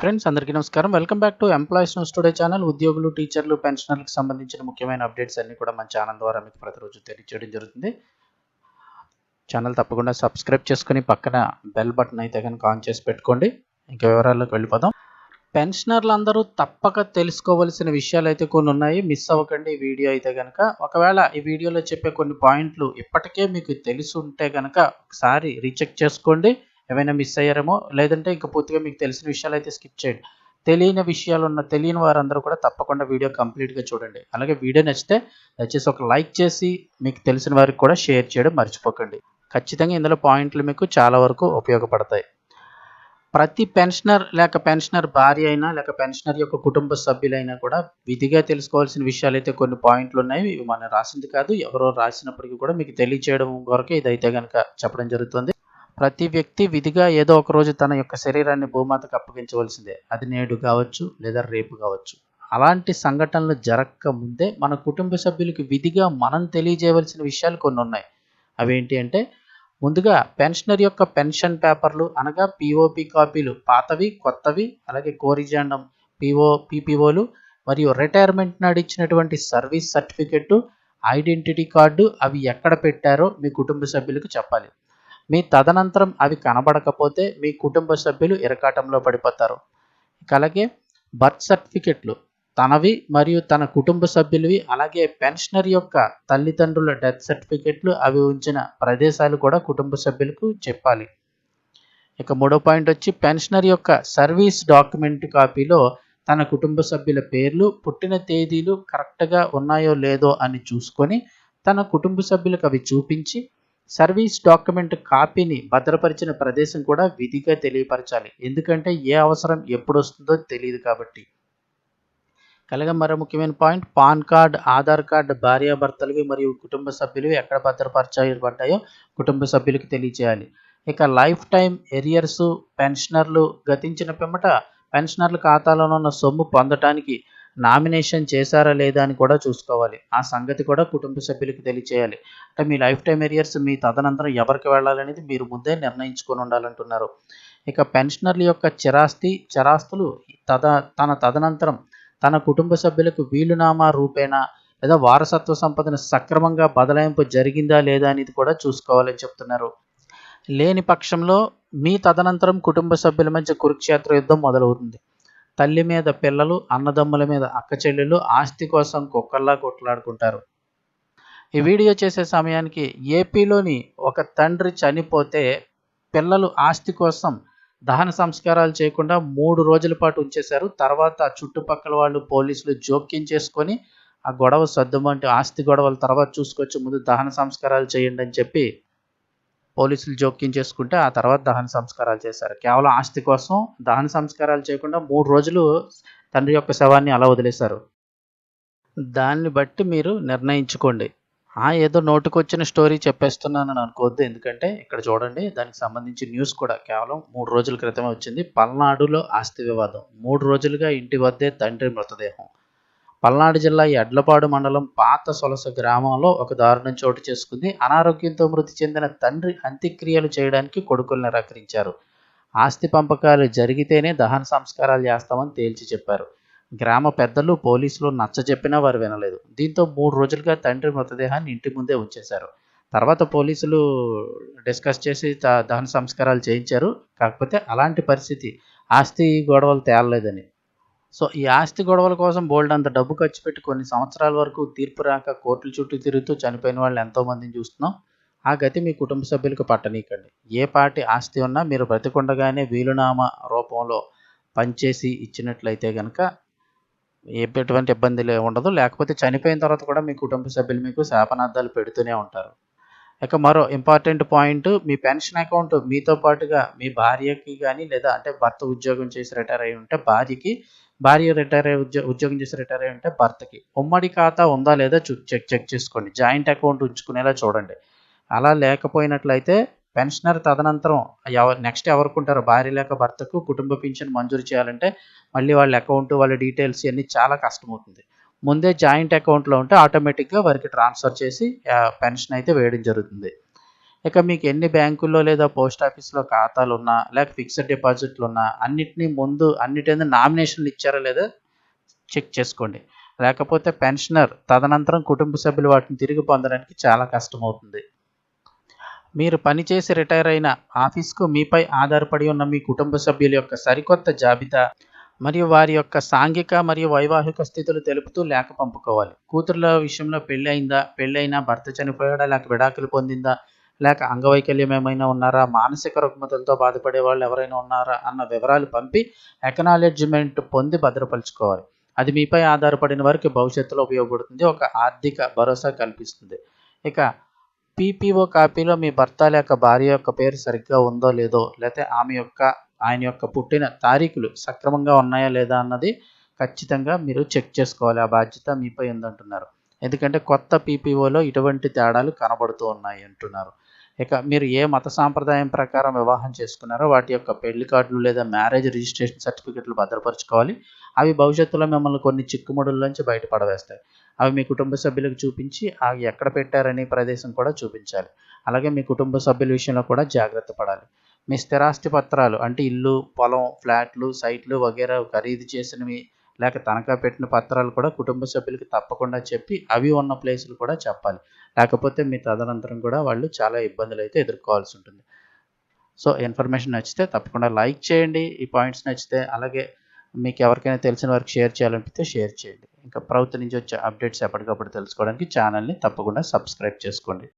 Friends అందరికీ నమస్కారం. Welcome back to employees news today channel ఉద్యోగులు టీచర్లు పెన్షనర్లకు సంబంధించిన ముఖ్యమైన అప్డేట్స్ అన్ని కూడా మన ఛానల్ ద్వారా మీకు ప్రతిరోజు తెలియజేయడం జరుగుతుంది. ఛానల్ తప్పకుండా సబ్స్క్రైబ్ చేసుకుని పక్కన బెల్ బటన్ అయితే కనుక ఆన్ చేసి పెట్టుకోండి. ఇంకా వివరాల్లోకి వెళ్ళిపోదాం. పెన్షనర్లు అందరూ తప్పక తెలుసుకోవలసిన విషయాలు అయితే కొన్ని ఉన్నాయి. మిస్ అవ్వకండి ఈ వీడియో అయితే కనుక. ఒకవేళ ఈ వీడియోలో చెప్పే కొన్ని పాయింట్లు ఇప్పటికే మీకు తెలిసి ఉంటే కనుక ఒకసారి రీచెక్ చేసుకోండి. ఏమైనా మిస్ అయ్యారేమో? లేదంటే ఇంకా పూర్తిగా మీకు తెలిసిన విషయాలు అయితే స్కిప్ చేయండి. తెలియని విషయాలు ఉన్న తెలియని వారందరూ కూడా తప్పకుండా వీడియో కంప్లీట్గా చూడండి. అలాగే వీడియో నచ్చితే దయచేసి ఒక లైక్ చేసి మీకు తెలిసిన వారికి కూడా షేర్ చేయడం మర్చిపోకండి. ఖచ్చితంగా ఇందులో పాయింట్లు మీకు చాలా వరకు ఉపయోగపడతాయి. ప్రతి పెన్షనర్ లేక పెన్షనర్ భార్య అయినా లేక పెన్షనర్ యొక్క కుటుంబ సభ్యులైనా కూడా విధిగా తెలుసుకోవాల్సిన విషయాలు అయితే కొన్ని పాయింట్లు ఉన్నాయి. ఇవి మనం రాసింది కాదు ఎవరో రాసినప్పటికీ కూడా మీకు తెలియచేయడం కొరకు ఇదైతే కనుక చెప్పడం జరుగుతుంది. ప్రతి వ్యక్తి విధిగా ఏదో ఒక రోజు తన యొక్క శరీరాన్ని భూమాతకు అప్పగించవలసిందే. అది నేడు కావచ్చు లేదా రేపు కావచ్చు. అలాంటి సంఘటనలు జరగక ముందే మన కుటుంబ సభ్యులకు విధిగా మనం తెలియజేయవలసిన విషయాలు కొన్ని ఉన్నాయి. అవేంటి అంటే ముందుగా పెన్షనర్ యొక్క పెన్షన్ పేపర్లు అనగా పిఓపి కాపీలు పాతవి కొత్తవి అలాగే కోరిజాండం పిఓ పీపీఓలు మరియు రిటైర్మెంట్ నాడు ఇచ్చినటువంటి సర్వీస్ సర్టిఫికెట్ ఐడెంటిటీ కార్డు అవి ఎక్కడ పెట్టారో మీ కుటుంబ సభ్యులకు చెప్పాలి. మీ తదనంతరం అవి కనబడకపోతే మీ కుటుంబ సభ్యులు ఇరకాటంలో పడిపోతారు. ఇక అలాగే బర్త్ సర్టిఫికెట్లు తనవి మరియు తన కుటుంబ సభ్యులవి అలాగే పెన్షనర్ యొక్క తల్లిదండ్రుల డెత్ సర్టిఫికెట్లు అవి ఉంచిన ప్రదేశాలు కూడా కుటుంబ సభ్యులకు చెప్పాలి. ఇక మూడో పాయింట్ వచ్చి పెన్షనర్ యొక్క సర్వీస్ డాక్యుమెంట్ కాపీలో తన కుటుంబ సభ్యుల పేర్లు పుట్టిన తేదీలు కరెక్ట్గా ఉన్నాయో లేదో అని చూసుకొని తన కుటుంబ సభ్యులకు అవి చూపించి సర్వీస్ డాక్యుమెంట్ కాపీని భద్రపరిచిన ప్రదేశం కూడా విధిగా తెలియపరచాలి. ఎందుకంటే ఏ అవసరం ఎప్పుడు వస్తుందో తెలియదు కాబట్టి. కలగ మరో ముఖ్యమైన point. PAN card Aadhaar card భార్యాభర్తలవి మరియు కుటుంబ సభ్యులవి ఎక్కడ భద్రపరచబడ్డాయో కుటుంబ సభ్యులకు తెలియజేయాలి ఇక లైఫ్ టైం ఎరియర్స్ పెన్షనర్లు గతించిన పిమ్మట పెన్షనర్ల ఖాతాలో ఉన్న సొమ్ము పొందటానికి నామినేషన్ చేశారా లేదా అని కూడా చూసుకోవాలి. ఆ సంగతి కూడా కుటుంబ సభ్యులకు తెలియచేయాలి. అంటే మీ లైఫ్ టైం ఎరియర్స్ మీ తదనంతరం ఎవరికి వెళ్ళాలనేది మీరు ముందే నిర్ణయించుకొని ఉండాలంటున్నారు. ఇక పెన్షనర్ల యొక్క చిరాస్తి చరాస్తులు తద తన తదనంతరం తన కుటుంబ సభ్యులకు వీలునామా రూపేణా లేదా వారసత్వ సంపదను సక్రమంగా బదలాయింపు జరిగిందా లేదా అనేది కూడా చూసుకోవాలని చెప్తున్నారు. లేని పక్షంలో మీ తదనంతరం కుటుంబ సభ్యుల మధ్య కురుక్షేత్ర యుద్ధం మొదలవుతుంది. తల్లి మీద పిల్లలు అన్నదమ్ముల మీద అక్క చెల్లెలు ఆస్తి కోసం కుక్కల్లా కొట్లాడుకుంటారు. ఈ వీడియో చేసే సమయానికి ఏపీలోని ఒక తండ్రి చనిపోతే పిల్లలు ఆస్తి కోసం దహన సంస్కారాలు చేయకుండా మూడు రోజుల పాటు ఉంచేశారు. తర్వాత చుట్టుపక్కల వాళ్ళు పోలీసులు జోక్యం చేసుకొని ఆ గొడవ సర్దుమంటే ఆస్తి గొడవల తర్వాత చూసుకొచ్చి ముందు దహన సంస్కారాలు చేయండి అని చెప్పి పోలీసులు జోక్యం చేసుకుంటే ఆ తర్వాత దహన సంస్కారాలు చేశారు. కేవలం ఆస్తి కోసం దహన సంస్కారాలు చేయకుండా మూడు రోజులు తండ్రి యొక్క శవాన్ని అలా వదిలేశారు. దాన్ని బట్టి మీరు నిర్ణయించుకోండి. ఆ ఏదో నోటుకొచ్చిన స్టోరీ చెప్పేస్తున్నానని అనుకోవద్దు. ఎందుకంటే ఇక్కడ చూడండి దానికి సంబంధించి న్యూస్ కూడా కేవలం మూడు రోజుల క్రితమే వచ్చింది. పల్నాడులో ఆస్తి వివాదం. మూడు రోజులుగా ఇంటి వద్దే తండ్రి మృతదేహం. పల్నాడు జిల్లా ఎడ్లపాడు మండలం పాత సొలస గ్రామంలో ఒక దారుణం చోటు చేసుకుంది. అనారోగ్యంతో మృతి చెందిన తండ్రి అంత్యక్రియలు చేయడానికి కొడుకులు నిరాకరించారు. ఆస్తి పంపకాలు జరిగితేనే దహన సంస్కారాలు చేస్తామని తేల్చి చెప్పారు. గ్రామ పెద్దలు పోలీసులు నచ్చజెప్పినా వారు వినలేదు. దీంతో మూడు రోజులుగా తండ్రి మృతదేహాన్ని ఇంటి ముందే ఉంచేశారు. తర్వాత పోలీసులు డిస్కస్ చేసి దహన సంస్కారాలు చేయించారు. కాకపోతే అలాంటి పరిస్థితి ఆస్తి గొడవలు తేలలేదని. సో ఈ ఆస్తి గొడవల కోసం బోల్డ్ అంత డబ్బు ఖర్చు పెట్టి కొన్ని సంవత్సరాల వరకు తీర్పు రాక కోర్టుల చుట్టూ తిరుగుతూ చనిపోయిన వాళ్ళు ఎంతోమందిని చూస్తున్నాం. ఆ గతి మీ కుటుంబ సభ్యులకు పట్టనీకండి. ఏ పార్టీ ఆస్తి ఉన్నా మీరు బ్రతికుండగానే వీలునామా రూపంలో పనిచేసి ఇచ్చినట్లయితే కనుక ఎటువంటి ఇబ్బంది ఉండదు. లేకపోతే చనిపోయిన తర్వాత కూడా మీ కుటుంబ సభ్యులు మీకు శాపనార్థాలు పెడుతూనే ఉంటారు. ఇక మరో ఇంపార్టెంట్ పాయింట్ మీ పెన్షన్ అకౌంట్ మీతో పాటుగా మీ భార్యకి కానీ లేదా అంటే భర్త ఉద్యోగం చేసి రిటైర్ అయి ఉంటే భార్యకి భార్య రిటైర్ అయ్యి ఉద్యో ఉద్యోగం చేసి రిటైర్ అయ్యి ఉంటే భర్తకి. ఉమ్మడి ఖాతా ఉందా లేదా చెక్ చెక్ చేసుకోండి. జాయింట్ అకౌంట్ ఉంచుకునేలా చూడండి. అలా లేకపోయినట్లయితే పెన్షనర్ తదనంతరం ఎవరు నెక్స్ట్ ఎవరికి ఉంటారో భార్య లేక భర్తకు కుటుంబ పింఛన్ మంజూరు చేయాలంటే మళ్ళీ వాళ్ళ అకౌంట్ వాళ్ళ డీటెయిల్స్ ఇవన్నీ చాలా కష్టమవుతుంది. ముందే జాయింట్ అకౌంట్లో ఉంటే ఆటోమేటిక్గా వారికి ట్రాన్స్ఫర్ చేసి పెన్షన్ అయితే వేయడం జరుగుతుంది. ఇక మీకు ఎన్ని బ్యాంకుల్లో లేదా పోస్ట్ ఆఫీస్‌లో ఖాతాలున్నా, లేక ఫిక్స్డ్ డిపాజిట్లు ఉన్నా అన్నిటిని ముందు అన్నిటి నామినేషన్‌లు ఇచ్చారా లేదా చెక్ చేసుకోండి. లేకపోతే పెన్షనర్ తదనంతరం కుటుంబ సభ్యులు వాటిని తిరిగి పొందడానికి చాలా కష్టమవుతుంది. మీరు పనిచేసి రిటైర్ అయిన ఆఫీస్‌కు మీపై ఆధారపడి ఉన్న మీ కుటుంబ సభ్యుల యొక్క సరికొత్త జాబితా మరియు వారి యొక్క సాంఘిక మరియు వైవాహిక స్థితులు తెలుపుతూ లేఖ పంపుకోవాలి. కూతుర్ల విషయంలో పెళ్ళి అయిందా? పెళ్ళైనా భర్త చనిపోయాడా? లేక విడాకులు పొందిందా? లేక అంగవైకల్యం ఏమైనా ఉన్నారా? మానసిక రుగ్మతలతో బాధపడే వాళ్ళు ఎవరైనా ఉన్నారా? అన్న వివరాలు పంపి ఎకనాలెడ్జ్మెంట్ పొంది భద్రపరుచుకోవాలి. అది మీపై ఆధారపడిన వారికి భవిష్యత్తులో ఉపయోగపడుతుంది. ఒక ఆర్థిక భరోసా కల్పిస్తుంది. ఇక పీపీఓ కాపీలో మీ భర్త లేక భార్య యొక్క పేరు సరిగ్గా ఉందో లేదో, లేకపోతే ఆమె యొక్క ఆయన యొక్క పుట్టిన తారీఖులు సక్రమంగా ఉన్నాయా లేదా అన్నది ఖచ్చితంగా మీరు చెక్ చేసుకోవాలి. ఆ బాధ్యత మీపై ఉందంటున్నారు. ఎందుకంటే కొత్త పీపీఓలో ఇటువంటి తేడాలు కనబడుతూ ఉన్నాయి అంటున్నారు. ఇక మీరు ఏ మత సాంప్రదాయం ప్రకారం వివాహం చేసుకున్నారో వాటి యొక్క పెళ్ళి కార్డులు లేదా మ్యారేజ్ రిజిస్ట్రేషన్ సర్టిఫికెట్లు భద్రపరచుకోవాలి అవి భవిష్యత్తులో మిమ్మల్ని కొన్ని చిక్కుముడుల్లోంచి బయటపడవేస్తాయి. అవి మీ కుటుంబ సభ్యులకు చూపించి అవి ఎక్కడ పెట్టారనే ప్రదేశం కూడా చూపించాలి. అలాగే మీ కుటుంబ సభ్యుల విషయంలో కూడా జాగ్రత్త పడాలి. మీ స్థిరాస్తి పత్రాలు అంటే ఇల్లు, పొలం, ఫ్లాట్లు, సైట్లు వగైరా ఖరీదు చేసినవి లేక తనఖా పెట్టిన పత్రాలు కూడా కుటుంబ సభ్యులకి తప్పకుండా చెప్పి అవి ఉన్న ప్లేసులు కూడా చెప్పాలి. లేకపోతే మీ తదనంతరం కూడా వాళ్ళు చాలా ఇబ్బందులు అయితే ఎదుర్కోవాల్సి ఉంటుంది. సో, ఇన్ఫర్మేషన్ నచ్చితే తప్పకుండా లైక్ చేయండి. ఈ పాయింట్స్ నచ్చితే అలాగే మీకు ఎవరికైనా తెలిసిన వారికి షేర్ చేయాలనిపిస్తే షేర్ చేయండి. ఇంకా ప్రభుత్వం నుంచి వచ్చే అప్డేట్స్ ఎప్పటికప్పుడు తెలుసుకోవడానికి ఛానల్‌ని తప్పకుండా సబ్స్క్రైబ్ చేసుకోండి.